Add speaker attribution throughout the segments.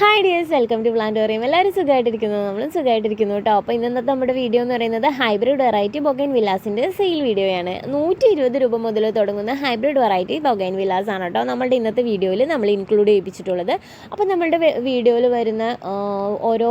Speaker 1: Hi dears welcome to Plantorium എല്ലാവരും സുഖമായിട്ടിരിക്കുന്നു. നമ്മളും സുഖമായിട്ടിരിക്കുന്നു കേട്ടോ. അപ്പോൾ ഇന്നത്തെ നമ്മുടെ വീഡിയോ എന്ന് പറയുന്നത് ഹൈബ്രിഡ് വെറൈറ്റി ബൊഗൈൻ വില്ലാസിന്റെ സെയിൽ വീഡിയോയാണ് നൂറ്റി ഇരുപത് രൂപ മുതൽ തുടങ്ങുന്ന ഹൈബ്രിഡ് വെറൈറ്റി ബൊഗൈൻ വില്ലാസ് ആണ് കേട്ടോ നമ്മളുടെ ഇന്നത്തെ വീഡിയോയിൽ നമ്മൾ ഇൻക്ലൂഡ് ചെയ്യിപ്പിച്ചിട്ടുള്ളത്. അപ്പോൾ നമ്മളുടെ വീഡിയോയിൽ വരുന്ന ഓരോ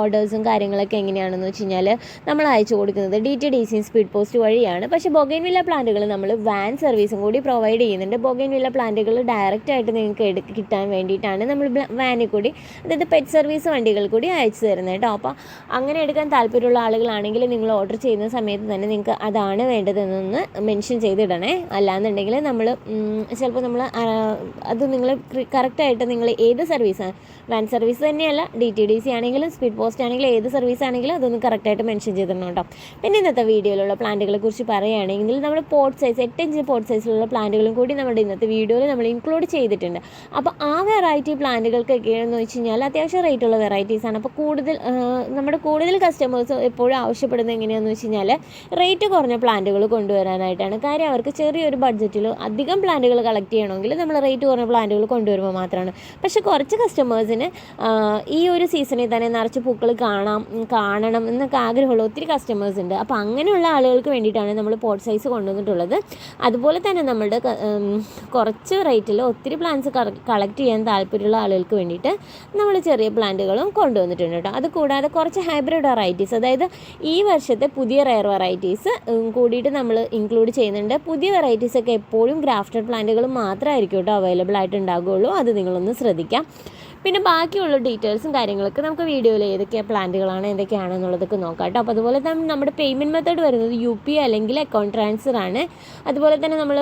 Speaker 1: ഓർഡേഴ്സും കാര്യങ്ങളൊക്കെ എങ്ങനെയാണെന്ന് വെച്ച് കഴിഞ്ഞാൽ നമ്മൾ അയച്ചു കൊടുക്കുന്നത് D T D C speed post വഴിയാണ്. പക്ഷേ ബൊഗൈൻ വില്ല പ്ലാന്റുകൾ നമ്മൾ വാൻ സർവീസും കൂടി പ്രൊവൈഡ് ചെയ്യുന്നുണ്ട്. ബൊഗൈൻ വില്ല പ്ലാന്റുകൾ ഡയറക്റ്റായിട്ട് നിങ്ങൾക്ക് കിട്ടാൻ വേണ്ടിയിട്ടാണ് നമ്മൾ വാനിൽ കൂടി അതായത് പെറ്റ് സർവീസ് വണ്ടികൾ കൂടി അയച്ചു തരുന്നത് കേട്ടോ. അപ്പോൾ അങ്ങനെ എടുക്കാൻ താല്പര്യമുള്ള ആളുകളാണെങ്കിൽ നിങ്ങൾ ഓർഡർ ചെയ്യുന്ന സമയത്ത് തന്നെ നിങ്ങൾക്ക് അതാണ് വേണ്ടതെന്നൊന്ന് മെൻഷൻ ചെയ്തിടണേ. അല്ലാന്നുണ്ടെങ്കിൽ നമ്മൾ ചിലപ്പോൾ നമ്മൾ അത് നിങ്ങൾ കറക്റ്റായിട്ട് നിങ്ങൾ ഏത് സർവീസാണ് വാൻ സർവീസ് തന്നെയല്ല ഡി ടി ഡി സി ആണെങ്കിലും സ്പീഡ് പോസ്റ്റ് ആണെങ്കിലും ഏത് സർവീസ് ആണെങ്കിലും അതൊന്ന് കറക്റ്റായിട്ട് മെൻഷൻ ചെയ്തിടണം കേട്ടോ. പിന്നെ ഇന്നത്തെ വീഡിയോയിലുള്ള പ്ലാന്റുകളെ കുറിച്ച് പറയുകയാണെങ്കിൽ നമ്മൾ പോട്ട് സൈസ് എട്ടഞ്ച് പോട്ട് സൈസിലുള്ള പ്ലാന്റുകളും കൂടി നമ്മുടെ ഇന്നത്തെ വീഡിയോയിൽ നമ്മൾ ഇൻക്ലൂഡ് ചെയ്തിട്ടുണ്ട്. അപ്പോൾ ആ വെറൈറ്റി പ്ലാന്റുകൾക്കൊക്കെ എന്ന് വെച്ച് കഴിഞ്ഞാൽ അത്യാവശ്യം റേറ്റുള്ള വെറൈറ്റീസാണ് അപ്പോൾ കൂടുതൽ നമ്മുടെ കൂടുതൽ കസ്റ്റമേഴ്സ് എപ്പോഴും ആവശ്യപ്പെടുന്നത് എങ്ങനെയാണെന്ന് വെച്ച് കഴിഞ്ഞാൽ റേറ്റ് കുറഞ്ഞ പ്ലാന്റുകൾ കൊണ്ടുവരാനായിട്ടാണ്. കാര്യം അവർക്ക് ചെറിയൊരു ബഡ്ജറ്റിൽ അധികം പ്ലാന്റുകൾ കളക്ട് ചെയ്യണമെങ്കിൽ നമ്മൾ റേറ്റ് കുറഞ്ഞ പ്ലാന്റുകൾ കൊണ്ടുവരുമ്പോൾ മാത്രമാണ്. പക്ഷേ കുറച്ച് കസ്റ്റമേഴ്സിന് ഈ ഒരു സീസണിൽ തന്നെ നിറച്ച് പൂക്കൾ കാണാം കാണണം എന്നൊക്കെ ആഗ്രഹമുള്ള ഒത്തിരി കസ്റ്റമേഴ്സ് ഉണ്ട്. അപ്പോൾ അങ്ങനെയുള്ള ആളുകൾക്ക് വേണ്ടിയിട്ടാണ് നമ്മൾ പോട്ട് സൈസ് കൊണ്ടുവന്നിട്ടുള്ളത്. അതുപോലെ തന്നെ നമ്മുടെ കുറച്ച് റേറ്റിൽ ഒത്തിരി പ്ലാന്റ്സ് കളക്ട് ചെയ്യാൻ താല്പര്യമുള്ള ആളുകൾക്ക് വേണ്ടിയിട്ട് നമ്മൾ ചെറിയ പ്ലാന്റുകളും കൊണ്ടുവന്നിട്ടുണ്ട് കേട്ടോ. അത് കൂടാതെ കുറച്ച് ഹൈബ്രിഡ് വെറൈറ്റീസ് അതായത് ഈ വർഷത്തെ പുതിയ റയർ വെറൈറ്റീസ് കൂടിയിട്ട് നമ്മൾ ഇൻക്ലൂഡ് ചെയ്യുന്നുണ്ട്. പുതിയ വെറൈറ്റീസ് ഒക്കെ എപ്പോഴും ഗ്രാഫ്റ്റഡ് പ്ലാന്റുകൾ മാത്രമായിരിക്കും കേട്ടോ അവൈലബിൾ ആയിട്ട് ഉണ്ടാകുള്ളൂ അത് നിങ്ങളൊന്ന് ശ്രദ്ധിക്കാം. പിന്നെ ബാക്കിയുള്ള ഡീറ്റെയിൽസും കാര്യങ്ങളൊക്കെ നമുക്ക് വീഡിയോയിൽ ഏതൊക്കെ പ്ലാന്റുകളാണ് എന്തൊക്കെയാണെന്നുള്ളതൊക്കെ നോക്കാം കേട്ടോ. അപ്പോൾ അതുപോലെ തന്നെ നമ്മുടെ പേയ്മെന്റ് മെത്തേഡ് വരുന്നത് യു പി അല്ലെങ്കിൽ അക്കൗണ്ട് ട്രാൻസ്ഫർ ആണ്. അതുപോലെ തന്നെ നമ്മൾ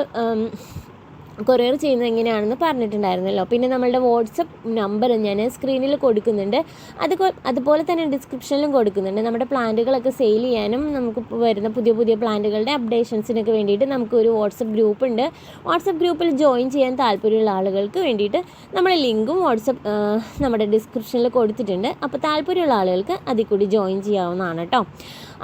Speaker 1: കൊറിയർ ചെയ്യുന്നത് എങ്ങനെയാണെന്ന് പറഞ്ഞിട്ടുണ്ടായിരുന്നല്ലോ. പിന്നെ നമ്മളുടെ വാട്സപ്പ് നമ്പർ ഞാൻ സ്ക്രീനിൽ കൊടുക്കുന്നുണ്ട്. അത് അതുപോലെ തന്നെ ഡിസ്ക്രിപ്ഷനിലും കൊടുക്കുന്നുണ്ട്. നമ്മുടെ പ്ലാന്റുകളൊക്കെ സെയിൽ ചെയ്യാനും നമുക്ക് വരുന്ന പുതിയ പുതിയ പ്ലാന്റുകളുടെ അപ്ഡേഷൻസിനൊക്കെ വേണ്ടിയിട്ട് നമുക്കൊരു വാട്സപ്പ് ഗ്രൂപ്പ് ഉണ്ട്. വാട്സപ്പ് ഗ്രൂപ്പിൽ ജോയിൻ ചെയ്യാൻ താല്പര്യമുള്ള ആളുകൾക്ക് വേണ്ടിയിട്ട് നമ്മുടെ ലിങ്കും വാട്സപ്പ് നമ്മുടെ ഡിസ്ക്രിപ്ഷനിൽ കൊടുത്തിട്ടുണ്ട്. അപ്പോൾ താല്പര്യമുള്ള ആളുകൾക്ക് അതിൽ കൂടി ജോയിൻ ചെയ്യാവുന്നതാണ് കേട്ടോ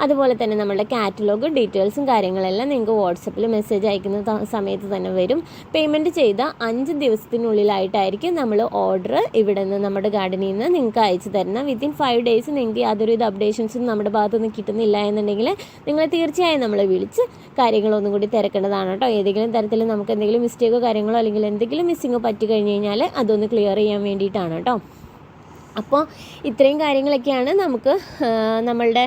Speaker 1: അതുപോലെ തന്നെ നമ്മുടെ കാറ്റലോഗ് ഡീറ്റെയിൽസും കാര്യങ്ങളെല്ലാം നിങ്ങൾക്ക് വാട്സപ്പിൽ മെസ്സേജ് അയക്കുന്ന സമയത്ത് തന്നെ വരും. പേയ്മെന്റ് ചെയ്ത അഞ്ച് ദിവസത്തിനുള്ളിലായിട്ടായിരിക്കും നമ്മൾ ഓർഡർ ഇവിടെ നിന്ന് നമ്മുടെ ഗാർഡനിൽ നിന്ന് നിങ്ങൾക്ക് അയച്ചു തരുന്ന വിത്തിൻ ഫൈവ് ഡേയ്സ് നിങ്ങൾക്ക് യാതൊരുവിധ അപ്ഡേഷൻസും നമ്മുടെ ഭാഗത്തു നിന്ന് കിട്ടുന്നില്ല എന്നുണ്ടെങ്കിൽ നിങ്ങൾ തീർച്ചയായും നമ്മളെ വിളിച്ച് കാര്യങ്ങളൊന്നും കൂടി തിരക്കേണ്ടതാണ് കേട്ടോ. ഏതെങ്കിലും തരത്തിൽ നമുക്ക് എന്തെങ്കിലും മിസ്റ്റേക്കോ കാര്യങ്ങളോ അല്ലെങ്കിൽ എന്തെങ്കിലും മിസ്സിങ്ങോ പറ്റി കഴിഞ്ഞ് കഴിഞ്ഞാൽ അതൊന്ന് ക്ലിയർ ചെയ്യാൻ വേണ്ടിയിട്ടാണ് കേട്ടോ. അപ്പോൾ ഇത്രയും കാര്യങ്ങളൊക്കെയാണ് നമുക്ക് നമ്മളുടെ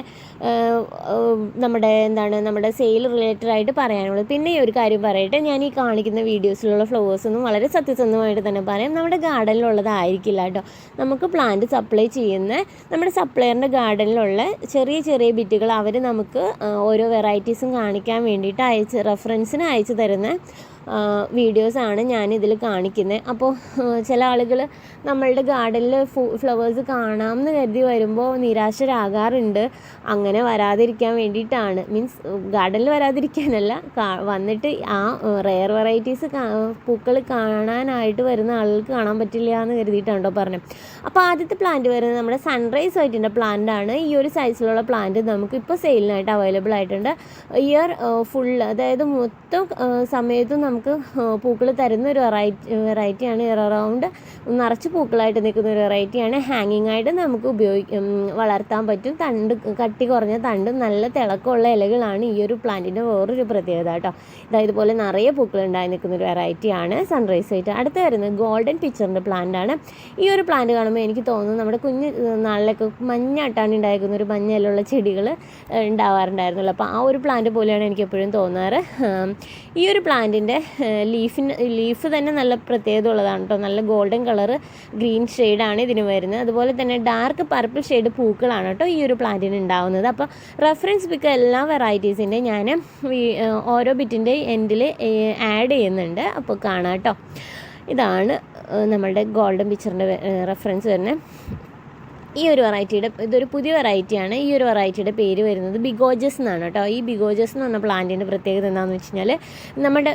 Speaker 1: നമ്മുടെ എന്താണ് നമ്മുടെ സെയിൽ റിലേറ്റഡ് ആയിട്ട് പറയാനുള്ളത് പിന്നെ ഈ ഒരു കാര്യം പറയട്ടെ ഞാൻ ഈ കാണിക്കുന്ന വീഡിയോസിലുള്ള ഫ്ലവേഴ്സ് ഒന്നും വളരെ സത്യസന്ധമായിട്ട് തന്നെ പറയാം. നമ്മുടെ ഗാർഡനിലുള്ളതായിരിക്കില്ല കേട്ടോ. നമുക്ക് പ്ലാന്റ് സപ്ലൈ ചെയ്യുന്ന നമ്മുടെ സപ്ലയറിന്റെ ഗാർഡനിലുള്ള ചെറിയ ചെറിയ ബിറ്റുകൾ അവർ നമുക്ക് ഓരോ വെറൈറ്റീസും കാണിക്കാൻ വേണ്ടിയിട്ട് അയച്ച് റെഫറൻസിന് അയച്ചു തരുന്ന വീഡിയോസാണ് ഞാൻ ഇതിൽ കാണിക്കുന്നത് അപ്പോൾ ചില ആളുകൾ നമ്മളുടെ ഗാർഡനിൽ ഫ്ലവേഴ്സ് കാണാമെന്ന് കരുതി വരുമ്പോൾ നിരാശരാകാറുണ്ട്. അങ്ങനെ വരാതിരിക്കാൻ വേണ്ടിയിട്ടാണ്. മീൻസ് ഗാർഡനിൽ വരാതിരിക്കാനല്ല വന്നിട്ട് ആ റെയർ വെറൈറ്റീസ് പൂക്കൾ കാണാനായിട്ട് വരുന്ന ആളുകൾക്ക് കാണാൻ പറ്റില്ല എന്ന് കരുതിയിട്ടാണ് കേട്ടോ പറഞ്ഞത്. അപ്പോൾ ആദ്യത്തെ പ്ലാന്റ് വരുന്നത് നമ്മുടെ സൺറൈസ് വൈറ്റിന്റെ പ്ലാന്റ് ആണ്. ഈ ഒരു സൈസിലുള്ള പ്ലാന്റ് നമുക്ക് ഇപ്പോൾ സെയിലിനായിട്ട് അവൈലബിൾ ആയിട്ടുണ്ട്. ഇയർ ഫുൾ അതായത് മൊത്തം സമയത്തും നമുക്ക് പൂക്കൾ തരുന്ന ഒരു വെറൈറ്റി വെറൈറ്റിയാണ് ഇയർ അറൗണ്ട് നിറച്ച് പൂക്കളായിട്ട് നിൽക്കുന്ന ഒരു വെറൈറ്റിയാണ് ഹാങ്ങിങ് ആയിട്ട് നമുക്ക് ഉപയോഗിക്കും വളർത്താൻ പറ്റും. തണ്ട് കട്ടി കുറഞ്ഞ തണ്ടും നല്ല തിളക്കമുള്ള ഇലകളാണ് ഈ ഒരു പ്ലാന്റിന്റെ വേറൊരു പ്രത്യേകത കേട്ടോ. ഇതാ ഇതുപോലെ നിറയെ പൂക്കൾ ഉണ്ടായി നിൽക്കുന്ന ഒരു വെറൈറ്റിയാണ് സൺറൈസ് ആയിട്ട് അടുത്ത് വരുന്നത് ഗോൾഡൻ പിക്ചറിന്റെ പ്ലാന്റ് ആണ്. ഈ ഒരു പ്ലാന്റ് കാണുമ്പോൾ എനിക്ക് തോന്നുന്നു നമ്മുടെ കുഞ്ഞ് നാളിലൊക്കെ മഞ്ഞാട്ടാണ് ഉണ്ടായിരിക്കുന്ന ഒരു മഞ്ഞയിലുള്ള ചെടികൾ ഉണ്ടാവാറുണ്ടായിരുന്നല്ലോ അപ്പോൾ ആ ഒരു പ്ലാന്റ് പോലെയാണ് എനിക്ക് എപ്പോഴും തോന്നാറ്. ഈ ഒരു പ്ലാന്റിന്റെ ലീഫിന് ലീഫ് തന്നെ നല്ല പ്രത്യേകത ഉള്ളതാണ് കേട്ടോ. നല്ല ഗോൾഡൻ കളറ് ഗ്രീൻ ഷെയ്ഡാണ് ഇതിന് വരുന്നത്. അതുപോലെ തന്നെ ഡാർക്ക് പർപ്പിൾ ഷെയ്ഡ് പൂക്കളാണ് കേട്ടോ ഈ ഒരു പ്ലാന്റിന് ഉണ്ടാവുന്നത്. അപ്പോൾ റെഫറൻസ് പിക്ക് എല്ലാ വെറൈറ്റീസിന്റെ ഞാൻ ഓരോ ബിറ്റിന്റെ എൻഡിൽ ആഡ് ചെയ്യുന്നുണ്ട്. അപ്പോൾ കാണാം കേട്ടോ. ഇതാണ് നമ്മളുടെ ഗോൾഡൻ പിക്ചറിന്റെ റെഫറൻസ് വരുന്നത് ഈ ഒരു വെറൈറ്റിയുടെ ഇതൊരു പുതിയ വെറൈറ്റിയാണ് ഈ ഒരു വെറൈറ്റിയുടെ പേര് വരുന്നത് ബിഗോജസ് എന്നാണ് കേട്ടോ. ഈ ബിഗോജസ് എന്ന് പറഞ്ഞ പ്ലാന്റിന്റെ പ്രത്യേകത എന്താണെന്ന് വെച്ച് കഴിഞ്ഞാൽ നമ്മുടെ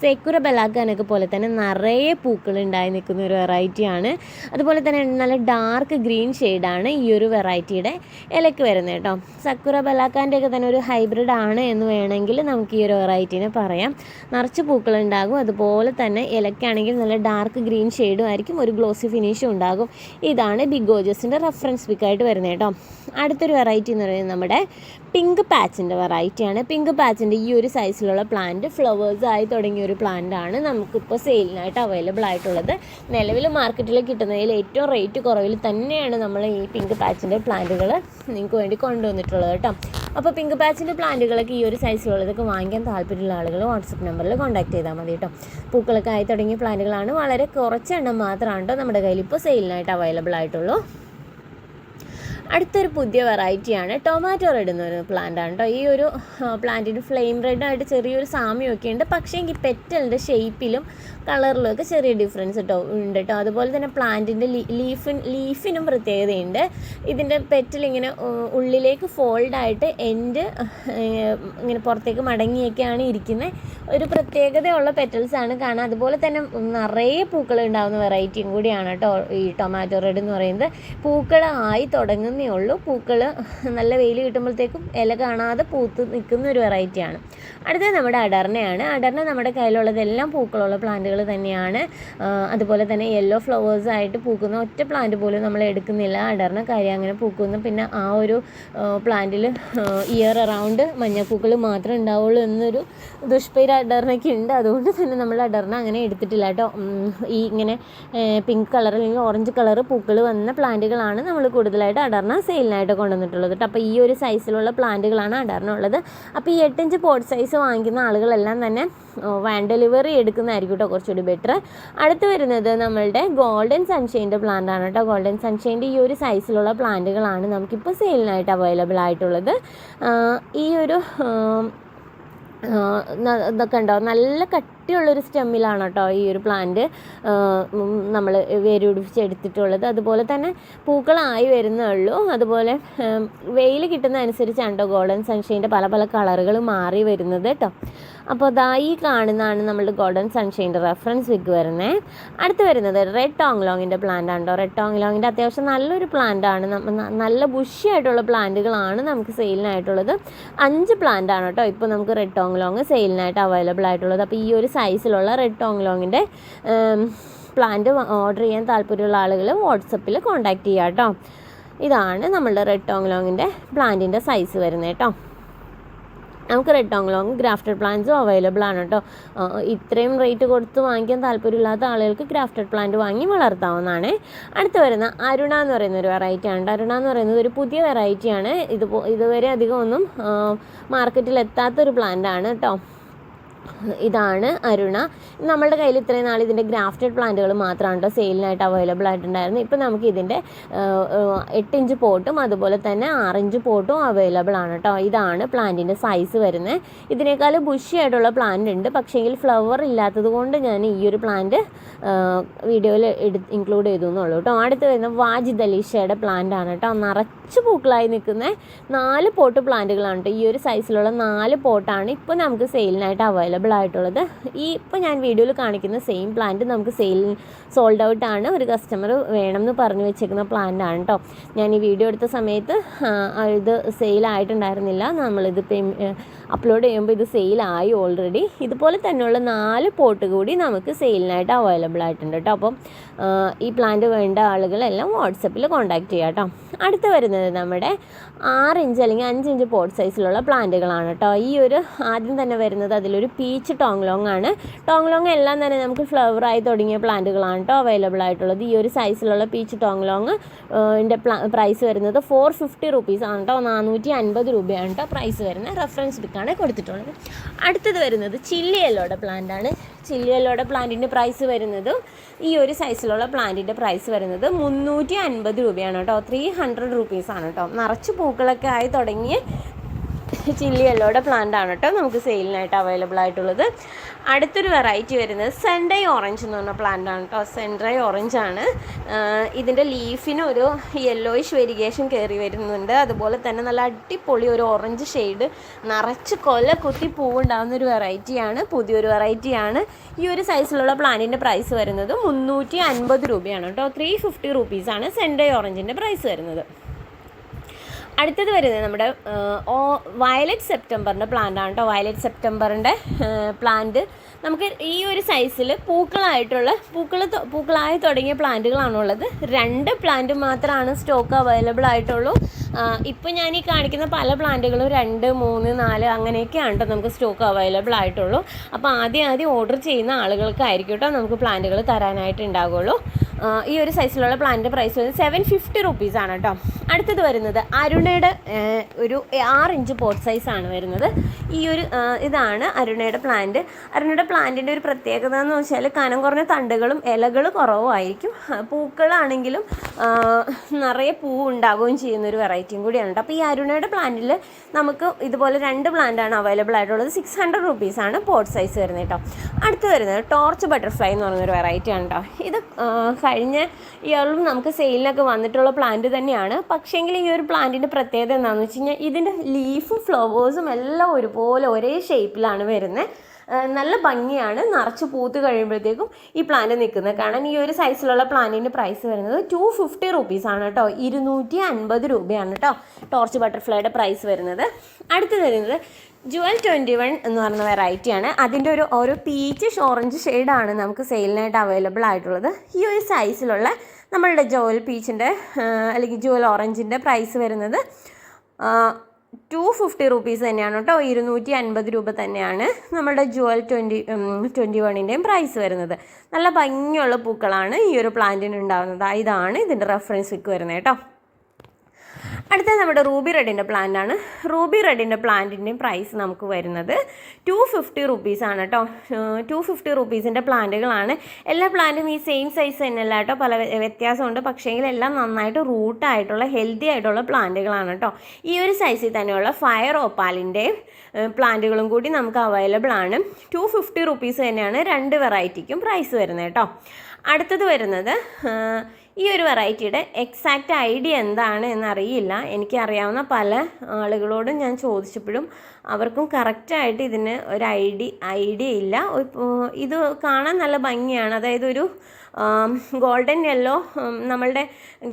Speaker 1: സെക്കുര ബലാക്കാനൊക്കെ പോലെ തന്നെ നിറയെ പൂക്കൾ ഉണ്ടായി നിൽക്കുന്ന ഒരു വെറൈറ്റിയാണ് അതുപോലെ തന്നെ നല്ല ഡാർക്ക് ഗ്രീൻ ഷെയ്ഡാണ് ഈ ഒരു വെറൈറ്റിയുടെ ഇലക്ക് വരുന്നത് കേട്ടോ. സക്കുര ബലാക്കാന്റെ ഒക്കെ തന്നെ ഒരു ഹൈബ്രിഡ് ആണ് എന്ന് വേണമെങ്കിൽ നമുക്ക് ഈ ഒരു വെറൈറ്റീനെ പറയാം. നിറച്ച് പൂക്കൾ ഉണ്ടാകും. അതുപോലെ തന്നെ ഇലക്കാണെങ്കിൽ നല്ല ഡാർക്ക് ഗ്രീൻ ഷെയ്ഡും ആയിരിക്കും. ഒരു ഗ്ലോസി ഫിനിഷും ഉണ്ടാകും. ഇതാണ് ബിഗ് ബിഗോജസിന്റെ റെഫറൻസ് പിക്കായിട്ട് വരുന്നത് കേട്ടോ. അടുത്തൊരു വെറൈറ്റി എന്ന് പറയുന്നത് നമ്മുടെ പിങ്ക് പാച്ചിന്റെ വെറൈറ്റിയാണ് പിങ്ക് പാച്ചിന്റെ ഈ ഒരു സൈസിലുള്ള പ്ലാന്റ് ഫ്ലവേഴ്സ് ആയി തുടങ്ങിയ ഒരു പ്ലാന്റ് ആണ് നമുക്കിപ്പോൾ സെയിലിനായിട്ട് അവൈലബിൾ ആയിട്ടുള്ളത്. നിലവിൽ മാർക്കറ്റിൽ കിട്ടുന്നതിൽ ഏറ്റവും റേറ്റ് കുറവിൽ തന്നെയാണ് നമ്മൾ ഈ പിങ്ക് പാച്ചിന്റെ പ്ലാന്റുകൾ നിങ്ങൾക്ക് വേണ്ടി കൊണ്ടുവന്നിട്ടുള്ളത് കേട്ടോ അപ്പോൾ പിങ്ക് പാച്ചിന്റെ പ്ലാന്റുകളൊക്കെ ഈ ഒരു സൈസിലുള്ളതൊക്കെ വാങ്ങിക്കാൻ താല്പര്യമുള്ള ആളുകൾ വാട്സപ്പ് നമ്പറിൽ കോൺടാക്ട് ചെയ്താൽ മതി കേട്ടോ പൂക്കളൊക്കെ ആയി തുടങ്ങിയ പ്ലാന്റുകളാണ് വളരെ കുറച്ചെണ്ണം മാത്രമാണ് കേട്ടോ നമ്മുടെ കയ്യിൽ ഇപ്പോൾ സെയിലിനായിട്ട് അവൈലബിൾ ആയിട്ടുള്ളൂ. അടുത്തൊരു പുതിയ വെറൈറ്റിയാണ് ടൊമാറ്റോ റെഡ് എന്നൊരു പ്ലാന്റ് ആണ് കേട്ടോ ഈ ഒരു പ്ലാന്റിന് ഫ്ലെയിം റെഡായിട്ട് ചെറിയൊരു സാമ്യമൊക്കെ ഉണ്ട് പക്ഷേ എങ്കിൽ പെറ്റലിന്റെ ഷേപ്പിലും കളറിലും ഒക്കെ ചെറിയ ഡിഫറൻസ് കേട്ടോ ഉണ്ട് കേട്ടോ അതുപോലെ തന്നെ പ്ലാന്റിന്റെ ലീഫിൻ ലീഫിനും പ്രത്യേകതയുണ്ട്. ഇതിന്റെ ഉ- ഉള്ളിലേക്ക് ഫോൾഡായിട്ട് എൻഡ് ഇങ്ങനെ പുറത്തേക്ക് മടങ്ങിയൊക്കെയാണ് ഇരിക്കുന്നത് ഒരു പ്രത്യേകതയുള്ള പെറ്റൽസാണ് കാണാൻ അതുപോലെ തന്നെ നിറയെ പൂക്കൾ ഉണ്ടാകുന്ന വെറൈറ്റിയും കൂടിയാണ് കേട്ടോ ഈ ടൊമാറ്റോ റെഡ് എന്ന് പറയുന്നത്. പൂക്കൾ ആയി തുടങ്ങുന്നേ ഉള്ളൂ. പൂക്കൾ നല്ല വെയിൽ കിട്ടുമ്പോഴത്തേക്കും ഇല കാണാതെ പൂത്ത് നിൽക്കുന്ന ഒരു വെറൈറ്റിയാണ് അടുത്തത് നമ്മുടെ അടർണയാണ്. അടർണ നമ്മുടെ കയ്യിലുള്ളതെല്ലാം പൂക്കളുള്ള പ്ലാന്റുകൾ തന്നെയാണ്. അതുപോലെ തന്നെ യെല്ലോ ഫ്ലവേഴ്സ് ആയിട്ട് പൂക്കുന്ന ഒറ്റ പ്ലാന്റ് പോലും നമ്മൾ എടുക്കുന്നില്ല. അടർന്ന കാര്യം അങ്ങനെ പൂക്കുന്നു. പിന്നെ ആ ഒരു പ്ലാന്റിൽ ഇയർ അറൗണ്ട് മഞ്ഞപ്പൂക്കൾ മാത്രമേ ഉണ്ടാവുള്ളൂ എന്നൊരു ദുഷ്പേര് അടർണയ്ക്ക് ഉണ്ട്. അതുകൊണ്ട് തന്നെ നമ്മൾ അടർന്ന അങ്ങനെ എടുത്തിട്ടില്ല കേട്ടോ. ഈ ഇങ്ങനെ പിങ്ക് കളർ അല്ലെങ്കിൽ ഓറഞ്ച് കളർ പൂക്കൾ വന്ന പ്ലാന്റുകളാണ് നമ്മൾ കൂടുതലായിട്ട് അടർന്ന സെയിലിനായിട്ട് കൊണ്ടുവന്നിട്ടുള്ളത് കേട്ടോ. അപ്പോൾ ഈ ഒരു സൈസിലുള്ള പ്ലാന്റുകളാണ് അടർണ ഉള്ളത്. അപ്പോൾ ഈ എട്ടിഞ്ച് പോട്ട് സൈസ് വാങ്ങിക്കുന്ന ആളുകളെല്ലാം തന്നെ വാൻ ഡെലിവറി എടുക്കുന്നതായിരിക്കും കേട്ടോ. കുറച്ചുകൂടി ബെറ്റർ അടുത്ത് വരുന്നത് നമ്മളുടെ ഗോൾഡൻ സൺഷൈന്റെ പ്ലാന്റ് ആണ് കേട്ടോ. ഗോൾഡൻ സൺഷൈന്റെ ഈ ഒരു സൈസിലുള്ള പ്ലാന്റുകളാണ് നമുക്കിപ്പോൾ സെയിലിനായിട്ട് അവൈലബിൾ ആയിട്ടുള്ളത്. ഈ ഒരു ഇതൊക്കെ ഉണ്ടോ? നല്ല കട്ടിയുള്ളൊരു സ്റ്റെമ്മിലാണ് കേട്ടോ ഈ ഒരു പ്ലാന്റ് നമ്മൾ വേരുപിടിപ്പിച്ച് എടുത്തിട്ടുള്ളത് അതുപോലെ തന്നെ പൂക്കളായി വരുന്നേ ഉള്ളൂ. അതുപോലെ വെയിൽ കിട്ടുന്ന അനുസരിച്ചാണ് കേട്ടോ ഗോൾഡൻ സൺഷൈന്റെ പല പല കളറുകൾ മാറി വരുന്നത് കേട്ടോ. അപ്പോൾ അതാ ഈ കാണുന്നതാണ് നമ്മളുടെ ഗോൾഡൻ സൺഷൈന്റെ റെഫറൻസ് വിഗ് വരുന്നത് അടുത്ത് വരുന്നത് റെഡ് ടോങ് ലോങ്ങിന്റെ പ്ലാന്റ് ആണ് റെഡ് ടോങ് ലോങ്ങിന്റെ അത്യാവശ്യം നല്ലൊരു പ്ലാന്റ് ആണ്. നല്ല ബുഷിയായിട്ടുള്ള പ്ലാന്റുകളാണ് നമുക്ക് സെയിലിനായിട്ടുള്ളത് അഞ്ച് പ്ലാന്റ് ആണ് കേട്ടോ. ഇപ്പോൾ നമുക്ക് റെഡ് ടോങ് ലോങ് സെയിലിനായിട്ട് അവൈലബിൾ ആയിട്ടുള്ളത്. അപ്പോൾ ഈ ഒരു സൈസിലുള്ള റെഡ് ടോങ് ലോങ്ങിന്റെ പ്ലാന്റ് ഓർഡർ ചെയ്യാൻ താല്പര്യമുള്ള ആളുകൾ വാട്സപ്പിൽ കോൺടാക്ട് ചെയ്യുക കേട്ടോ ഇതാണ് നമ്മളുടെ റെഡ് ടോങ് ലോങ്ങിന്റെ പ്ലാന്റിന്റെ സൈസ് വരുന്നത് കേട്ടോ നമുക്ക് റെഡ് ടോങ് ലോങ് ഗ്രാഫ്റ്റഡ് പ്ലാന്റ്സും അവൈലബിൾ ആണ് കേട്ടോ ഇത്രയും റേറ്റ് കൊടുത്ത് വാങ്ങിക്കാൻ താല്പര്യമില്ലാത്ത ആളുകൾക്ക് ഗ്രാഫ്റ്റഡ് പ്ലാന്റ് വാങ്ങി വളർത്താവുന്നതാണ്. അടുത്ത് വരുന്ന അരുണ എന്ന് പറയുന്ന ഒരു വെറൈറ്റി ആണ് അരുണ എന്ന് പറയുന്നത് ഒരു പുതിയ വെറൈറ്റിയാണ് ഇത് ഇതുവരെ അധികം ഒന്നും മാർക്കറ്റിൽ എത്താത്തൊരു പ്ലാന്റ് ആണ് കേട്ടോ ഇതാണ് അരുണ. നമ്മളുടെ കയ്യിൽ ഇത്രയും നാൾ ഇതിന്റെ ഗ്രാഫ്റ്റഡ് പ്ലാന്റുകൾ മാത്രമാണ് കേട്ടോ സെയിലിനായിട്ട് അവൈലബിൾ ആയിട്ടുണ്ടായിരുന്നു ഇപ്പം നമുക്ക് ഇതിന്റെ എട്ട് ഇഞ്ച് പോട്ടും അതുപോലെ തന്നെ ആറിഞ്ച് പോട്ടും അവൈലബിൾ ആണ് കേട്ടോ. ഇതാണ് പ്ലാന്റിന്റെ സൈസ് വരുന്നത്. ഇതിനേക്കാൾ ബുഷി ആയിട്ടുള്ള പ്ലാന്റ് ഉണ്ട്. പക്ഷേങ്കിൽ ഫ്ലവർ ഇല്ലാത്തത് കൊണ്ട് ഞാൻ ഈ ഒരു പ്ലാന്റ് വീഡിയോയിൽ എടു ഇൻക്ലൂഡ് ചെയ്തു എന്നുള്ളൂ കേട്ടോ. അടുത്ത് വരുന്ന വാജിദ് അലീഷയുടെ പ്ലാന്റ് ആണ് കേട്ടോ. നിറച്ച് പൂക്കളായി നിൽക്കുന്ന നാല് പോട്ട് പ്ലാന്റുകളാണ് കേട്ടോ. ഈ ഒരു സൈസിലുള്ള നാല് പോട്ടാണ് ഇപ്പോൾ നമുക്ക് സെയിലിനായിട്ട് അവൈലബിൾ ആയിട്ടുള്ളത്. ഈ ഇപ്പോൾ ഞാൻ വീഡിയോയിൽ കാണിക്കുന്ന സെയിം പ്ലാന്റ് നമുക്ക് സെയിൽ സോൾഡ് ഔട്ട് ആണ്. ഒരു കസ്റ്റമർ വേണം എന്ന് പറഞ്ഞു വെച്ചേക്കുന്ന പ്ലാന്റ് ആണ് കേട്ടോ ഞാൻ ഈ വീഡിയോ എടുത്ത സമയത്ത് ഇത് സെയിൽ ആയിട്ടുണ്ടായിരുന്നില്ല. നമ്മളിത് അപ്ലോഡ് ചെയ്യുമ്പോൾ ഇത് സെയിലായി ഓൾറെഡി ഇതുപോലെ തന്നെയുള്ള നാല് പോട്ട് കൂടി നമുക്ക് സെയിലിനായിട്ട് അവൈലബിൾ ആയിട്ടുണ്ട് കേട്ടോ. അപ്പം ഈ പ്ലാന്റ് വേണ്ട ആളുകളെല്ലാം വാട്സപ്പിൽ കോൺടാക്റ്റ് ചെയ്യാം കേട്ടോ. അടുത്ത് വരുന്നത് നമ്മുടെ ആറ് ഇഞ്ച് അല്ലെങ്കിൽ അഞ്ച് ഇഞ്ച് പോട്ട് സൈസിലുള്ള പ്ലാന്റുകളാണ് കേട്ടോ. ഈ ഒരു ആദ്യം തന്നെ വരുന്നത് അതിലൊരു പീച്ച് ടോങ് ലോങ് ആണ്. ടോങ് ലോങ് എല്ലാം തന്നെ നമുക്ക് ഫ്ലവറായി തുടങ്ങിയ പ്ലാന്റുകളാണ് കേട്ടോ അവൈലബിൾ ആയിട്ടുള്ളത്. ഈ ഒരു സൈസിലുള്ള പീച്ച് ടോങ് ലോങ് ഇതിന്റെ പ്രൈസ് വരുന്നത് ഫോർ ഫിഫ്റ്റി റുപ്പീസ് ആണ് കേട്ടോ. നാനൂറ്റി അൻപത് രൂപയാണ് കേട്ടോ പ്രൈസ് വരുന്നത്. റെഫറൻസ് ബുക്കാണ് കൊടുത്തിട്ടുള്ളത്. അടുത്തത് വരുന്നത് ചില്ലി പ്ലാന്റാണ് പ്ലാന്റ് ആണ്. ചില്ലി യെല്ലോയുടെ പ്ലാന്റിന്റെ പ്രൈസ് വരുന്നത് ഈ ഒരു സൈസിലുള്ള പ്ലാന്റിന്റെ പ്രൈസ് വരുന്നത് മുന്നൂറ്റി അൻപത് രൂപയാണ് കേട്ടോ. ത്രീ ഹൺഡ്രഡ് റുപ്പീസാണ് കേട്ടോ. നിറച്ച് പൂക്കളൊക്കെ ആയി തുടങ്ങി ചില്ലി യെല്ലോയുടെ പ്ലാന്റ് ആണ് കേട്ടോ നമുക്ക് സെയിലിനായിട്ട് അവൈലബിൾ ആയിട്ടുള്ളത്. അടുത്തൊരു വെറൈറ്റി വരുന്നത് സെൻഡൈ ഓറഞ്ച് എന്ന് പറഞ്ഞ പ്ലാന്റ് ആണ് കേട്ടോ. സെൻഡൈ ഓറഞ്ച് ആണ്. ഇതിന്റെ ലീഫിന് ഒരു യെല്ലോയിഷ് വെരിഗേഷൻ കയറി വരുന്നുണ്ട്. അതുപോലെ തന്നെ നല്ല അടിപൊളി ഒരു ഓറഞ്ച് ഷെയ്ഡ് നിറച്ച് കൊല കുത്തി പൂവുണ്ടാകുന്ന ഒരു വെറൈറ്റിയാണ് പുതിയൊരു വെറൈറ്റിയാണ് ഈ ഒരു സൈസിലുള്ള പ്ലാന്റിന്റെ പ്രൈസ് വരുന്നത് മുന്നൂറ്റി അൻപത് രൂപയാണ് കേട്ടോ. ത്രീ ഫിഫ്റ്റി റുപ്പീസാണ് സെൻഡൈ ഓറഞ്ചിന്റെ പ്രൈസ് വരുന്നത്. അടുത്തത് വരുന്നത് നമ്മുടെ ഓ വയലറ്റ് സെപ്റ്റംബറിന്റെ പ്ലാന്റ് ആണ് കേട്ടോ വയലറ്റ് സെപ്റ്റംബറിന്റെ പ്ലാന്റ് നമുക്ക് ഈ ഒരു സൈസിൽ പൂക്കളായിട്ടുള്ള പൂക്കൾ പൂക്കളായി തുടങ്ങിയ പ്ലാന്റുകളാണുള്ളത് രണ്ട് പ്ലാന്റ് മാത്രമാണ് സ്റ്റോക്ക് അവൈലബിൾ ആയിട്ടുള്ളൂ. ഇപ്പോൾ ഞാൻ ഈ കാണിക്കുന്ന പല പ്ലാന്റുകളും രണ്ട് മൂന്ന് നാല് അങ്ങനെയൊക്കെയാണ് കേട്ടോ നമുക്ക് സ്റ്റോക്ക് അവൈലബിൾ ആയിട്ടുള്ളൂ. അപ്പോൾ ആദ്യം ആദ്യം ഓർഡർ ചെയ്യുന്ന ആളുകൾക്കായിരിക്കും കേട്ടോ നമുക്ക് പ്ലാന്റുകൾ തരാനായിട്ട് ഉണ്ടാകുള്ളൂ ഈ ഒരു സൈസിലുള്ള പ്ലാന്റിന്റെ പ്രൈസ് വരുന്നത് സെവൻ ഫിഫ്റ്റി റുപ്പീസാണ് കേട്ടോ അടുത്തത് വരുന്നത് അരുണയുടെ ഒരു ആറ് ഇഞ്ച് പോട്ട് സൈസാണ് വരുന്നത്. ഈ ഒരു ഇതാണ് അരുണയുടെ പ്ലാന്റ് അരുണയുടെ പ്ലാന്റിന്റെ ഒരു പ്രത്യേകത എന്ന് വെച്ചാൽ കനം കുറഞ്ഞ തണ്ടുകളും ഇലകൾ കുറവായിരിക്കും പൂക്കളാണെങ്കിലും നിറയെ പൂ ഉണ്ടാകുകയും ചെയ്യുന്ന ഒരു വെറൈറ്റിയും കൂടിയാണ് കേട്ടോ അപ്പോൾ ഈ അരുണയുടെ പ്ലാന്റിൽ നമുക്ക് ഇതുപോലെ രണ്ട് പ്ലാന്റാണ് അവൈലബിൾ ആയിട്ടുള്ളത്. സിക്സ് ഹൺഡ്രഡ് റുപ്പീസാണ് പോട്ട് സൈസ് വരുന്നത് കേട്ടോ അടുത്ത് വരുന്നത് ടോർച്ച് ബട്ടർഫ്ലൈ എന്ന് പറയുന്നൊരു വെറൈറ്റി ആണ് കേട്ടോ ഇത് കഴിഞ്ഞ ഇയറിലും നമുക്ക് സെയിലിനൊക്കെ വന്നിട്ടുള്ള പ്ലാന്റ് തന്നെയാണ്. പക്ഷേങ്കിൽ ഈ ഒരു പ്ലാന്റിന്റെ പ്രത്യേകത എന്താണെന്ന് വെച്ച് കഴിഞ്ഞാൽ ഇതിന്റെ ലീഫും ഫ്ലവേഴ്സും എല്ലാം ഒരുപോലെ ഒരേ ഷേപ്പിലാണ് വരുന്നത് നല്ല ഭംഗിയാണ്. നിറച്ച് പൂത്ത് കഴിയുമ്പോഴത്തേക്കും ഈ പ്ലാന്റ് നിൽക്കുന്നത്. കാരണം ഈ ഒരു സൈസിലുള്ള പ്ലാന്റിന്റെ പ്രൈസ് വരുന്നത് ടു ഫിഫ്റ്റി റുപ്പീസാണ് കേട്ടോ. ഇരുന്നൂറ്റി അൻപത് രൂപയാണ് കേട്ടോ. ടോർച്ച് ബട്ടർഫ്ലൈയുടെ പ്രൈസ് വരുന്നത്. അടുത്ത് വരുന്നത് ജുവൽ ട്വന്റി വൺ എന്ന് പറഞ്ഞ വെറൈറ്റിയാണ് അതിന്റെ ഒരു ഒരു പീച്ച് ഓറഞ്ച് ഷെയ്ഡാണ് നമുക്ക് സെയിലിനായിട്ട് അവൈലബിൾ ആയിട്ടുള്ളത്. ഈ ഒരു സൈസിലുള്ള നമ്മളുടെ ജുവൽ പീച്ചിന്റെ അല്ലെങ്കിൽ ജുവൽ ഓറഞ്ചിന്റെ പ്രൈസ് വരുന്നത് ടു ഫിഫ്റ്റി റുപ്പീസ് തന്നെയാണ് കേട്ടോ. ഇരുന്നൂറ്റി അൻപത് രൂപ തന്നെയാണ് നമ്മുടെ ജുവൽ ട്വന്റി ട്വന്റി വണ്ണിന്റെയും പ്രൈസ് വരുന്നത്. നല്ല ഭംഗിയുള്ള പൂക്കളാണ് ഈ ഒരു പ്ലാന്റിന് ഉണ്ടാകുന്നത് ഇതാണ് ഇതിന്റെ റെഫറൻസ് വിക്ക് വരുന്നത് കേട്ടോ. അടുത്ത നമ്മുടെ റൂബി റെഡിന്റെ പ്ലാന്റ് ആണ് റൂബി റെഡിന്റെ പ്ലാന്റിന്റെയും പ്രൈസ് നമുക്ക് വരുന്നത് ടു ഫിഫ്റ്റി റുപ്പീസാണ് കേട്ടോ ടു ഫിഫ്റ്റി റുപ്പീസിന്റെ പ്ലാന്റുകളാണ്. എല്ലാ പ്ലാന്റും ഈ സെയിം സൈസ് തന്നെയല്ല കേട്ടോ പല വ്യ- വ്യത്യാസമുണ്ട്. പക്ഷേങ്കിൽ എല്ലാം നന്നായിട്ട് റൂട്ടായിട്ടുള്ള ഹെൽത്തി ആയിട്ടുള്ള പ്ലാന്റുകളാണ് കേട്ടോ ഈ ഒരു സൈസിൽ തന്നെയുള്ള ഫയർ ഓപ്പാലിന്റെ പ്ലാന്റുകളും കൂടി നമുക്ക് അവൈലബിൾ ആണ്. ടു ഫിഫ്റ്റി റുപ്പീസ് തന്നെയാണ് രണ്ട് വെറൈറ്റിക്കും പ്രൈസ് വരുന്നത് കേട്ടോ അടുത്തത് വരുന്നത് ഈ ഒരു വെറൈറ്റിയുടെ എക്സാക്റ്റ് ഐഡിയ എന്താണ് എന്നറിയില്ല. എനിക്കറിയാവുന്ന പല ആളുകളോടും ഞാൻ ചോദിച്ചപ്പോഴും അവർക്കും കറക്റ്റായിട്ട് ഇതിന് ഒരു ഐഡി ഐഡിയ ഇല്ല. ഇത് കാണാൻ നല്ല ഭംഗിയാണ്. അതായത് ഒരു ഗോൾഡൻ യെല്ലോ നമ്മളുടെ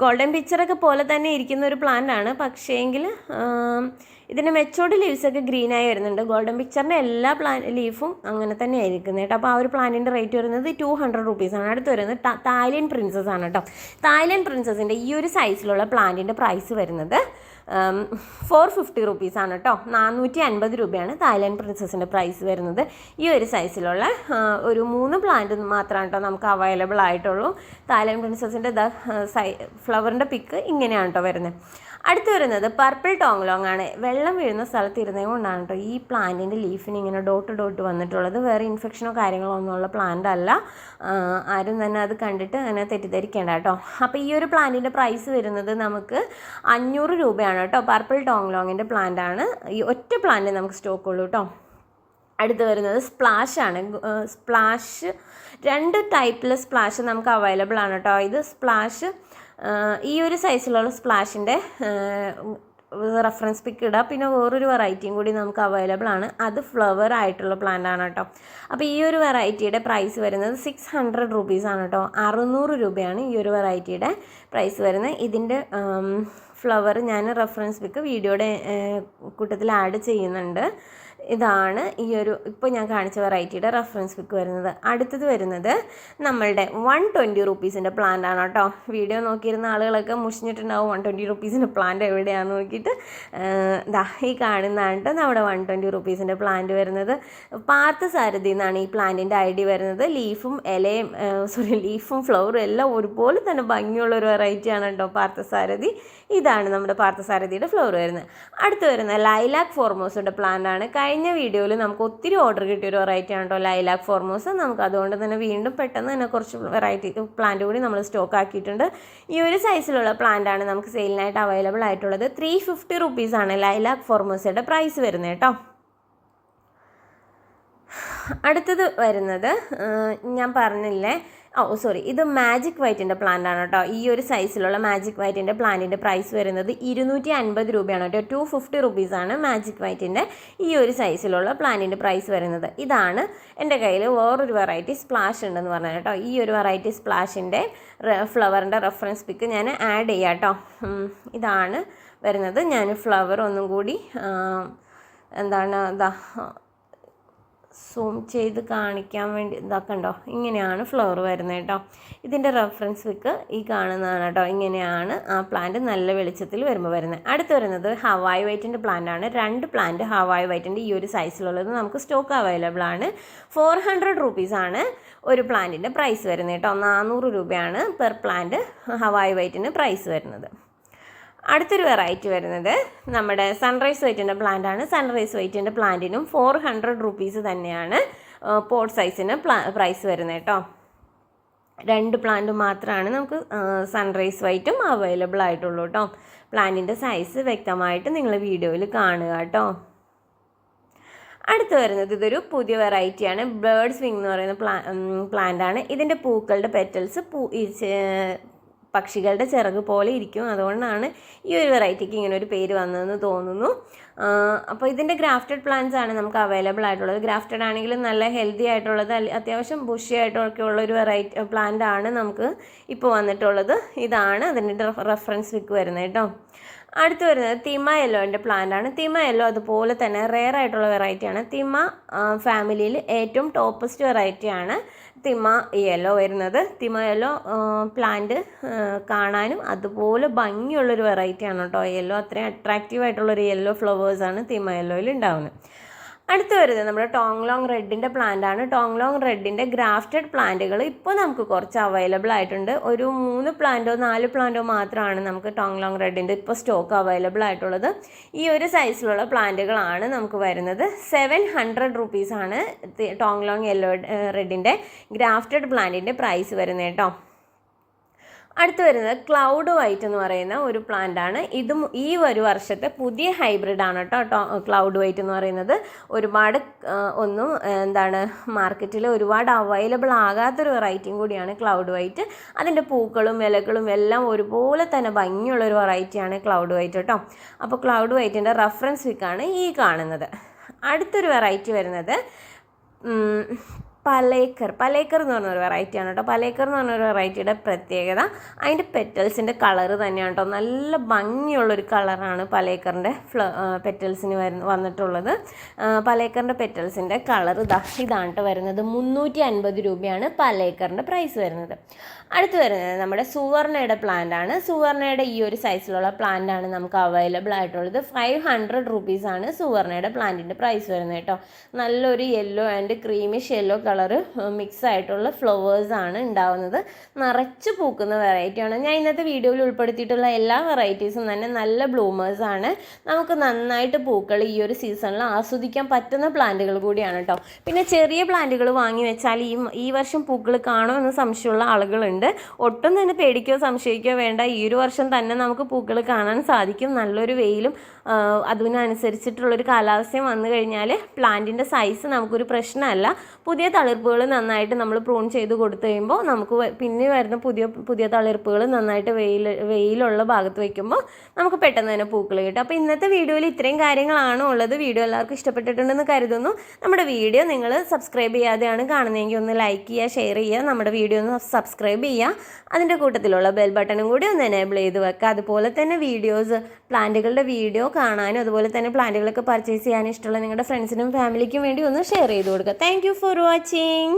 Speaker 1: ഗോൾഡൻ പിക്ചറൊക്കെ പോലെ തന്നെ ഇരിക്കുന്ന ഒരു പ്ലാന്റ് ആണ്. പക്ഷേങ്കിൽ ഇതിന്റെ മെച്ചോർഡ് ലീവ്സൊക്കെ ഗ്രീനായി വരുന്നുണ്ട്. ഗോൾഡൻ പിക്ചറിന്റെ എല്ലാ പ്ലാൻ ലീഫും അങ്ങനെ തന്നെ ആയിരിക്കുന്നത് കേട്ടോ. അപ്പോൾ ആ ഒരു പ്ലാന്റിന്റെ റേറ്റ് വരുന്നത് ടു ഹൺഡ്രഡ് റുപ്പീസാണ് അടുത്ത് വരുന്നത് തായ്ലൻ പ്രിൻസസ് ആണ് കേട്ടോ. തായ്ലൻഡ് പ്രിൻസസിന്റെ ഈ ഒരു സൈസിലുള്ള പ്ലാന്റിന്റെ പ്രൈസ് വരുന്നത് ഫോർ ഫിഫ്റ്റി റുപ്പീസാണ് കേട്ടോ നാനൂറ്റി അൻപത് രൂപയാണ് തായ്ലാൻഡ് പ്രിൻസസിന്റെ പ്രൈസ് വരുന്നത്. ഈ ഒരു സൈസിലുള്ള ഒരു മൂന്ന് പ്ലാന്റ് മാത്രമാണ് കേട്ടോ നമുക്ക് അവൈലബിൾ ആയിട്ടുള്ളൂ. തായ്ലാൻഡ് പ്രിൻസസിന്റെ ദ സൈ ഫ്ലവറിന്റെ പിക്ക് ഇങ്ങനെയാണ് കേട്ടോ വരുന്നത്. അടുത്ത് വരുന്നത് പർപ്പിൾ ടോങ്ലോങ് ആണ്. വെള്ളം വീഴുന്ന സ്ഥലത്ത് ഇരുന്നത് കൊണ്ടാണ് കേട്ടോ ഈ പ്ലാന്റിന്റെ ലീഫിന് ഇങ്ങനെ ഡോട്ട് ഡോട്ട് വന്നിട്ടുള്ളത്. വേറെ ഇൻഫെക്ഷനോ കാര്യങ്ങളോ ഒന്നുമുള്ള പ്ലാന്റ് അല്ല. ആരും തന്നെ അത് കണ്ടിട്ട് അങ്ങനെ തെറ്റിദ്ധരിക്കേണ്ട കേട്ടോ അപ്പോൾ ഈ ഒരു പ്ലാന്റിന്റെ പ്രൈസ് വരുന്നത് നമുക്ക് അഞ്ഞൂറ് രൂപയാണ് കേട്ടോ പർപ്പിൾ ടോങ്ലോങ്ങിന്റെ പ്ലാന്റ് ആണ്. ഈ ഒറ്റ പ്ലാന്റ് നമുക്ക് സ്റ്റോക്ക് ഉള്ളൂ കേട്ടോ അടുത്ത് വരുന്നത് സ്പ്ലാഷ് ആണ്. സ്പ്ലാഷ് രണ്ട് ടൈപ്പിലെ സ്പ്ലാഷ് നമുക്ക് അവൈലബിൾ ആണ് കേട്ടോ ഇത് സ്പ്ലാഷ് ഈ ഒരു സൈസിലുള്ള സ്പ്ലാഷിന്റെ റെഫറൻസ് പിക്ക് ഇടാം. പിന്നെ വേറൊരു വെറൈറ്റിയും കൂടി നമുക്ക് അവൈലബിൾ ആണ്. അത് ഫ്ലവർ ആയിട്ടുള്ള പ്ലാന്റ് ആണ് കേട്ടോ. അപ്പോൾ ഈ ഒരു വെറൈറ്റിയുടെ പ്രൈസ് വരുന്നത് സിക്സ് ഹൺഡ്രഡ് റുപ്പീസ് ആണ് കേട്ടോ. അറുന്നൂറ് രൂപയാണ് ഈ ഒരു വെറൈറ്റിയുടെ പ്രൈസ് വരുന്നത്. ഇതിന്റെ ഫ്ലവർ ഞാൻ റെഫറൻസ് പിക്ക് വീഡിയോയുടെ കൂട്ടത്തിൽ ആഡ് ചെയ്യുന്നുണ്ട്. ഇതാണ് ഈ ഒരു ഇപ്പോൾ ഞാൻ കാണിച്ച വെറൈറ്റിയുടെ റെഫറൻസ് ബുക്ക് വരുന്നത്. അടുത്തത് വരുന്നത് നമ്മളുടെ വൺ ട്വന്റി റുപ്പീസിന്റെ പ്ലാന്റ് ആണ് കേട്ടോ. വീഡിയോ നോക്കിയിരുന്ന ആളുകളൊക്കെ മുഷിഞ്ഞിട്ടുണ്ടാവും വൺ ട്വന്റി റുപ്പീസിന്റെ പ്ലാന്റ് എവിടെയാണെന്ന് നോക്കിയിട്ട്. ദാ ഈ കാണുന്നതാണ് കേട്ടോ നമ്മുടെ വൺ ട്വന്റി റുപ്പീസിന്റെ പ്ലാന്റ് വരുന്നത്. പാർത്ഥസാരഥി എന്നാണ് ഈ പ്ലാന്റിന്റെ ഐ ഡി വരുന്നത്. ലീഫും ഇലയും സോറി ലീഫും ഫ്ലവറും എല്ലാം ഒരുപോലെ തന്നെ ഭംഗിയുള്ള ഒരു വെറൈറ്റിയാണ് കേട്ടോ പാർത്ഥസാരഥി ഇതാണ് നമ്മുടെ പാർത്ഥസാരഥിയുടെ ഫ്ലവർ വരുന്നത്. അടുത്ത് വരുന്ന ലൈലാക്ക് ഫോർമോസിന്റെ പ്ലാന്റ് ആണ്. കഴിഞ്ഞ വീഡിയോയിൽ നമുക്ക് ഒത്തിരി ഓർഡർ കിട്ടിയ ഒരു വെറൈറ്റി ആണ് കേട്ടോ ലൈലാക് ഫോർമോസ് നമുക്ക് അതുകൊണ്ട് തന്നെ വീണ്ടും പെട്ടെന്ന് തന്നെ കുറച്ച് വെറൈറ്റി പ്ലാന്റ് കൂടി നമ്മൾ സ്റ്റോക്ക് ആക്കിയിട്ടുണ്ട്. ഈ ഒരു സൈസിലുള്ള പ്ലാന്റ് ആണ് നമുക്ക് സെയിലിനായിട്ട് അവൈലബിൾ ആയിട്ടുള്ളത്. ത്രീ ഫിഫ്റ്റി റുപ്പീസാണ് ലൈലാക് ഫോർമോസയുടെ പ്രൈസ് വരുന്നത് കേട്ടോ അടുത്തത് വരുന്നത് ഞാൻ പറഞ്ഞില്ലേ ഓ സോറി ഇത് മാജിക് വൈറ്റിന്റെ പ്ലാന്റ് ആണ് കേട്ടോ ഈ ഒരു സൈസിലുള്ള മാജിക് വൈറ്റിന്റെ പ്ലാന്റിന്റെ പ്രൈസ് വരുന്നത് ഇരുന്നൂറ്റി അൻപത് രൂപയാണ് കേട്ടോ ടു ഫിഫ്റ്റി റുപ്പീസാണ് മാജിക് വൈറ്റിന്റെ ഈ ഒരു സൈസിലുള്ള പ്ലാന്റിന്റെ പ്രൈസ് വരുന്നത്. ഇതാണ് എന്റെ കയ്യിൽ വേറൊരു വെറൈറ്റി സ്പ്ലാഷ് ഉണ്ടെന്ന് പറഞ്ഞത് കേട്ടോ ഈ ഒരു വെറൈറ്റി സ്പ്ലാഷിന്റെ ഫ്ലവറിന്റെ റെഫറൻസ് പിക്ക് ഞാൻ ആഡ് ചെയ്യാം കേട്ടോ ഇതാണ് വരുന്നത്. ഞാൻ ഫ്ലവർ ഒന്നും കൂടി എന്താണ് ഇതാ സൂം ചെയ്ത് കാണിക്കാൻ വേണ്ടി ഇതാക്കണ്ടോ ഇങ്ങനെയാണ് ഫ്ലവർ വരുന്നത് കേട്ടോ. ഇതിന്റെ റെഫറൻസ് വിക്ക് ഈ കാണുന്നതാണ് കേട്ടോ. ഇങ്ങനെയാണ് ആ പ്ലാന്റ് നല്ല വെളിച്ചത്തിൽ വരുമ്പോൾ വരുന്നത്. അടുത്ത് വരുന്നത് ഹവായ് വൈറ്റിന്റെ ആണ്. രണ്ട് പ്ലാന്റ് ഹവായ് വൈറ്റിന്റെ ഈ ഒരു സൈസിലുള്ളത് നമുക്ക് സ്റ്റോക്ക് അവൈലബിൾ ആണ്. ഫോർ ഹൺഡ്രഡ് റുപ്പീസാണ് ഒരു പ്ലാന്റിന്റെ പ്രൈസ് വരുന്നത് കേട്ടോ. നാനൂറ് രൂപയാണ് പെർ പ്ലാന്റ് ഹവായ് വൈറ്റിന് പ്രൈസ് വരുന്നത്. അടുത്തൊരു വെറൈറ്റി വരുന്നത് നമ്മുടെ സൺറൈസ് വൈറ്റിന്റെ പ്ലാന്റ് ആണ്. സൺറൈസ് വൈറ്റിന്റെ പ്ലാന്റിനും ഫോർ ഹൺഡ്രഡ് റുപ്പീസ് തന്നെയാണ് പോട്ട് സൈസിന് പ്ലാ പ്രൈസ് വരുന്നത് കേട്ടോ രണ്ട് പ്ലാന്റ് മാത്രമാണ് നമുക്ക് സൺറൈസ് വൈറ്റും അവൈലബിൾ ആയിട്ടുള്ളൂ കേട്ടോ പ്ലാന്റിന്റെ സൈസ് വ്യക്തമായിട്ട് നിങ്ങൾ വീഡിയോയിൽ കാണുക കേട്ടോ അടുത്ത് വരുന്നത് ഇതൊരു പുതിയ വെറൈറ്റിയാണ് ബേർഡ് വിങ് എന്ന് പറയുന്ന പ്ലാ പ്ലാന്റ് ആണ്. ഇതിന്റെ പൂക്കളുടെ പെറ്റൽസ് പൂ പക്ഷികളുടെ ചിറക് പോലെ ഇരിക്കും. അതുകൊണ്ടാണ് ഈ ഒരു വെറൈറ്റിക്ക് ഇങ്ങനെ ഒരു പേര് വന്നതെന്ന് തോന്നുന്നു. അപ്പോൾ ഇതിന്റെ ഗ്രാഫ്റ്റഡ് പ്ലാന്റ്സ് ആണ് നമുക്ക് അവൈലബിൾ ആയിട്ടുള്ളത്. ഗ്രാഫ്റ്റഡ് ആണെങ്കിലും നല്ല ഹെൽത്തി ആയിട്ടുള്ളത് അത്യാവശ്യം ബുഷി ആയിട്ടൊക്കെ ഒരു വെറൈറ്റി പ്ലാന്റ് ആണ് നമുക്ക് ഇപ്പോൾ വന്നിട്ടുള്ളത്. ഇതാണ് അതിന്റെ റെഫറൻസ് വിക്ക് വരുന്നത് കേട്ടോ. അടുത്ത് വരുന്നത് തിമ യെല്ലോന്റെ പ്ലാന്റാണ് ആണ്. തിമ യെല്ലോ അതുപോലെ തന്നെ റെയർ ആയിട്ടുള്ള വെറൈറ്റിയാണ് തിമ ഫാമിലിയിൽ ഏറ്റവും ടോപ്പസ്റ്റ് വെറൈറ്റിയാണ് തിമ യെല്ലോ വരുന്നത്. തിമ യെല്ലോ പ്ലാന്റ് കാണാനും അതുപോലെ ഭംഗിയുള്ളൊരു വെറൈറ്റിയാണ് കേട്ടോ. യെല്ലോ അത്രയും അട്രാക്റ്റീവ് ആയിട്ടുള്ളൊരു യെല്ലോ ഫ്ലവേഴ്സാണ് തിമ യെല്ലോയിൽ ഉണ്ടാവുന്നത്. അടുത്ത് വരുന്നത് നമ്മുടെ ടോങ് ലോങ് റെഡിന്റെ പ്ലാന്റ് ആണ്. ടോങ് ലോങ് റെഡിന്റെ ഗ്രാഫ്റ്റഡ് പ്ലാന്റുകൾ ഇപ്പോൾ നമുക്ക് കുറച്ച് അവൈലബിൾ ആയിട്ടുണ്ട്. ഒരു മൂന്ന് പ്ലാന്റോ നാല് പ്ലാന്റോ മാത്രമാണ് നമുക്ക് ടോങ് ലോങ് റെഡിന്റെ ഇപ്പോൾ സ്റ്റോക്ക് അവൈലബിൾ ആയിട്ടുള്ളത്. ഈ ഒരു സൈസിലുള്ള പ്ലാന്റുകളാണ് നമുക്ക് വരുന്നത്. സെവൻ ഹൺഡ്രഡ് റുപ്പീസാണ് ടോങ് ലോങ് യെല്ലോ റെഡിന്റെ ഗ്രാഫ്റ്റഡ് പ്ലാന്റിന്റെ പ്രൈസ് വരുന്നത് കേട്ടോ. അടുത്ത് വരുന്നത് ക്ലൗഡ് വൈറ്റ് എന്ന് പറയുന്ന ഒരു പ്ലാന്റ് ആണ്. ഇതും ഈ ഒരു വർഷത്തെ പുതിയ ഹൈബ്രിഡ് ആണ് കേട്ടോ ക്ലൗഡ് വൈറ്റ് എന്ന് പറയുന്നത്. ഒരുപാട് ഒന്നും എന്താണ് മാർക്കറ്റിൽ ഒരുപാട് അവൈലബിൾ ആകാത്തൊരു വെറൈറ്റിയും കൂടിയാണ് ക്ലൗഡ് വൈറ്റ് അതിന്റെ പൂക്കളും ഇലകളും എല്ലാം ഒരുപോലെ തന്നെ ഭംഗിയുള്ള ഒരു വെറൈറ്റിയാണ് ക്ലൗഡ് വൈറ്റ് കേട്ടോ. അപ്പോൾ ക്ലൗഡ് വൈറ്റിന്റെ റെഫറൻസ് വിക്കാണ് ഈ കാണുന്നത്. അടുത്തൊരു വെറൈറ്റി വരുന്നത് പലേക്കർ. പലേക്കർ എന്ന് പറഞ്ഞൊരു വെറൈറ്റിയാണ് കേട്ടോ. പലേക്കർ എന്ന് പറഞ്ഞൊരു വെറൈറ്റിയുടെ പ്രത്യേകത. അതിന്റെ പെറ്റൽസിന്റെ കളറ് തന്നെയാണ് കേട്ടോ. നല്ല ഭംഗിയുള്ളൊരു കളറാണ് പലേക്കറിന്റെ ഫ്ല പെറ്റൽസിന് വരുന്ന വന്നിട്ടുള്ളത്. പലേക്കറിന്റെ പെറ്റൽസിന്റെ കളർ ഇതാ ഇതാണ് കേട്ടോ വരുന്നത്. മുന്നൂറ്റി അൻപത് രൂപയാണ് പലേക്കറിന്റെ പ്രൈസ് വരുന്നത്. അടുത്ത് വരുന്നത് നമ്മുടെ സുവർണയുടെ പ്ലാന്റ് ആണ്. സുവർണയുടെ ഈ ഒരു സൈസിലുള്ള പ്ലാന്റ് ആണ് നമുക്ക് അവൈലബിൾ ആയിട്ടുള്ളത്. ഫൈവ് ഹൺഡ്രഡ് റുപ്പീസാണ് സുവർണയുടെ പ്ലാന്റിന്റെ പ്രൈസ് വരുന്നത് കേട്ടോ. നല്ലൊരു yellow and creamish yellow colour mix ആയിട്ടുള്ള ഫ്ലവേഴ്സ് ആണ് ഉണ്ടാവുന്നത്. നിറച്ച് പൂക്കുന്ന വെറൈറ്റിയാണ് ഞാൻ ഇന്നത്തെ വീഡിയോയിൽ ഉൾപ്പെടുത്തിയിട്ടുള്ള എല്ലാ വെറൈറ്റീസും തന്നെ നല്ല ബ്ലൂമേഴ്സ് ആണ്. നമുക്ക് നന്നായിട്ട് പൂക്കൾ ഈ ഒരു സീസണിൽ ആസ്വദിക്കാൻ പറ്റുന്ന പ്ലാന്റുകൾ കൂടിയാണ് കേട്ടോ. പിന്നെ ചെറിയ പ്ലാന്റുകൾ വാങ്ങി വെച്ചാൽ ഈ ഈ വർഷം പൂക്കൾ കാണുമെന്ന് സംശയമുള്ള ആളുകളുണ്ട്. ഒട്ടും തന്നെ പേടിക്കോ സംശയിക്കോ വേണ്ട. ഈ ഒരു വർഷം തന്നെ നമുക്ക് പൂക്കൾ കാണാൻ സാധിക്കും. നല്ലൊരു വെയിലും അതിനനുസരിച്ചിട്ടുള്ളൊരു കാലാവസ്ഥയും വന്നു കഴിഞ്ഞാൽ പ്ലാന്റിന്റെ സൈസ് നമുക്കൊരു പ്രശ്നമല്ല. പുതിയ തളിർപ്പുകൾ നന്നായിട്ട് നമ്മൾ പ്രൂൺ ചെയ്ത് കൊടുത്തു കഴിയുമ്പോൾ നമുക്ക് പിന്നെ വരുന്ന പുതിയ പുതിയ തളിർപ്പുകൾ നന്നായിട്ട് വെയിൽ വെയിലുള്ള ഭാഗത്ത് വയ്ക്കുമ്പോൾ നമുക്ക് പെട്ടെന്ന് തന്നെ പൂക്കൾ കിട്ടും. അപ്പോൾ ഇന്നത്തെ വീഡിയോയിൽ ഇത്രയും കാര്യങ്ങളാണ് ഉള്ളത്. വീഡിയോ എല്ലാവർക്കും ഇഷ്ടപ്പെട്ടിട്ടുണ്ടെന്ന് കരുതുന്നു. നമ്മുടെ വീഡിയോ നിങ്ങൾ സബ്സ്ക്രൈബ് ചെയ്യാതെയാണ് കാണുന്നതെങ്കിൽ ഒന്ന് ലൈക്ക് ചെയ്യുക ഷെയർ ചെയ്യുക. നമ്മുടെ വീഡിയോ ഒന്ന് സബ്സ്ക്രൈബ് ചെയ്യുക. അതിന്റെ കൂട്ടത്തിലുള്ള ബെൽ ബട്ടണും കൂടി ഒന്ന് എനേബിൾ ചെയ്ത് വെക്കുക. അതുപോലെ തന്നെ വീഡിയോസ് പ്ലാന്റുകളുടെ വീഡിയോ കാണാനും അതുപോലെ തന്നെ പ്ലാന്റുകളൊക്കെ പർച്ചേസ് ചെയ്യാനും ഇഷ്ടമുള്ള നിങ്ങളുടെ ഫ്രണ്ട്സിനും ഫാമിലിക്കും വേണ്ടി ഒന്ന് ഷെയർ ചെയ്ത് കൊടുക്കുക. Thank for watching